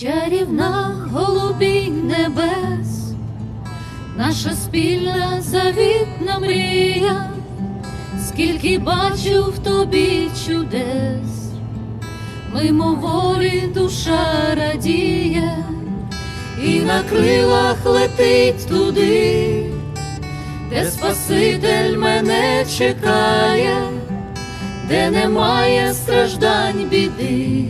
Чарівна голубінь небес, наша спільна завітна мрія, скільки бачу в тобі чудес, мимоволі душа радіє, і на крилах летить туди, де Спаситель мене чекає, де немає страждань біди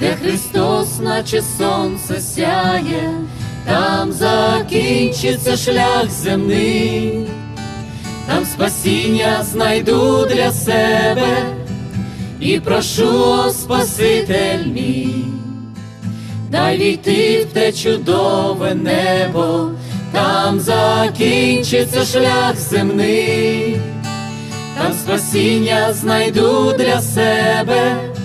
де Христос, наче сонце сяє, там закінчиться шлях земний, там спасіння знайду для себе і прошу, о Спаситель мій, дай війти в те чудове небо, там закінчиться шлях земний, там спасіння знайду для себе